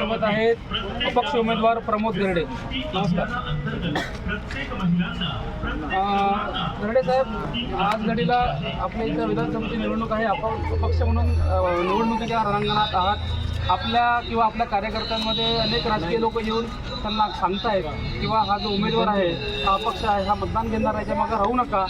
आपल्यासोबत आहेत. अपक्ष उमेदवार प्रमोद गर्डे. नमस्कार. गर्डे साहेब आज घडीला आपल्या इथं विधानसभेची निवडणूक आहे. आपण अपक्ष म्हणून निवडणुकीच्या रणांगणात आहात. आपल्या किंवा आपल्या कार्यकर्त्यांमध्ये अनेक राजकीय लोक येऊन त्यांना सांगतायत. किंवा हा जो उमेदवार आहे हा अपक्ष आहे हा मतदान घेणार याच्या मागं राहू नका.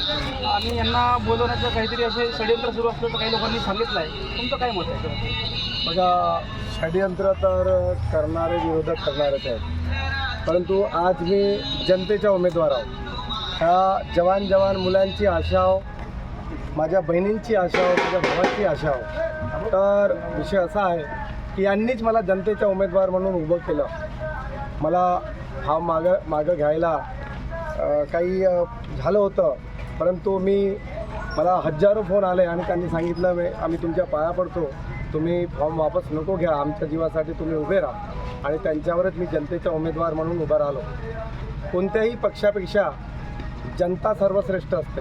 आणि यांना बोलवण्याचं काहीतरी असे षडयंत्र सुरू असल्याचं काही लोकांनी सांगितलं आहे तुमचं काय मत आहे बघा षडयंत्र तर करणारे विरोधक करणारच आहेत. परंतु आज मी जनतेच्या उमेदवार आहो ह्या जवान जवान मुलांची आशा माझ्या बहिणींची आशा माझ्या भावाची आशा तर विषय असा आहे की यांनीच मला जनतेच्या उमेदवार म्हणून उभं केलं. मला हा मागं मागं घ्यायला काही झालं होतं. परंतु मी मला हजारो फोन आले आणि त्यांनी सांगितलं "मी- आम्ही तुमच्या पाया पडतो. तुम्ही फॉर्म वापस नको घ्या. आमच्या जीवासाठी तुम्ही उभे राहा. आणि त्यांच्यावरच मी जनतेचा उमेदवार म्हणून उभा राहिलो. कोणत्याही पक्षापेक्षा जनता सर्वश्रेष्ठ असते.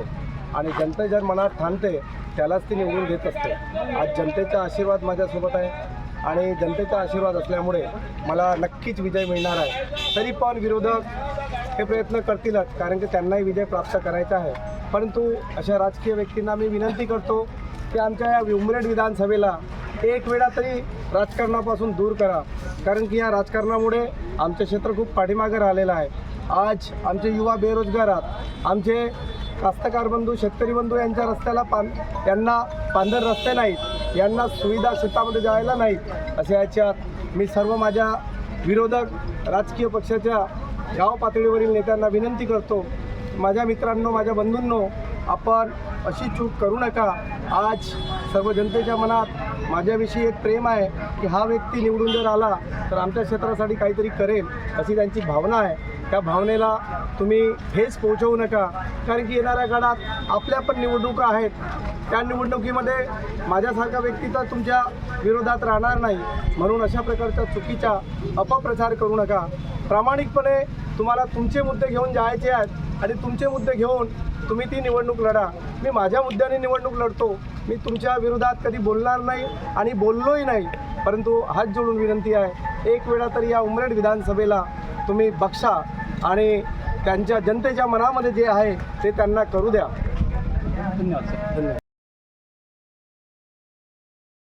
आणि जनता जर मनात ठाणते त्यालाच ती निवडून घेत असते. आज जनतेचा आशीर्वाद माझ्यासोबत आहे. आणि जनतेचा आशीर्वाद असल्यामुळे मला नक्कीच विजय मिळणार आहे. तरी पण विरोधक हे प्रयत्न करतीलच कारण की त्यांनाही विजय प्राप्त करायचा आहे. परंतु अशा राजकीय व्यक्तींना मी विनंती करतो की आमच्या या उमरेड विधानसभेला एक वेळा तरी राजकारणापासून दूर करा. कारण की या राजकारणामुळे आमचं क्षेत्र खूप पाठीमागे राहिलेलं आहे. आज आमचे युवा बेरोजगार आहात. आमचे कास्तकार बंधू शेतकरी बंधू यांच्या रस्त्याला पान यांना पांढर रस्ते नाहीत. यांना सुविधा शेतामध्ये जायला नाहीत. असे याच्यात मी सर्व माझ्या विरोधक राजकीय पक्षाच्या गाव पातळीवरील नेत्यांना विनंती करतो. माझ्या मित्रांनो माझ्या बंधूंनो आपण अशी चूक करू नका. आज सर्व जनतेच्या मनात माझ्याविषयी एक प्रेम आहे की हा व्यक्ती निवडून जर आला तर आमच्या क्षेत्रासाठी काहीतरी करेल अशी त्यांची भावना आहे. त्या भावनेला तुम्ही हेच पोहोचवू नका. कारण की येणाऱ्या काळात आपल्या पण निवडणुका आहेत. त्या निवडणुकीमध्ये माझ्यासारखा व्यक्ती तर तुमच्या विरोधात राहणार नाही. म्हणून अशा प्रकारच्या चुकीचा अपप्रचार करू नका. प्रामाणिकपणे तुम्हाला तुमचे मुद्दे घेऊन जायचे आहेत आणि तुमचे मुद्दे घेऊन तुम्ही ती निवडणूक लढा. मी माझ्या मुद्द्याने निवडणूक लढतो. मी तुमच्या विरोधात कधी बोलणार नाही आणि बोललोही नाही. परंतु हात जोडून विनंती आहे एक वेळा तरी या उमरेड विधानसभेला तुम्ही बक्षा आणि त्यांच्या जनतेच्या मनामध्ये जे आहे ते त्यांना करू द्या. धन्यवाद सर. धन्यवाद.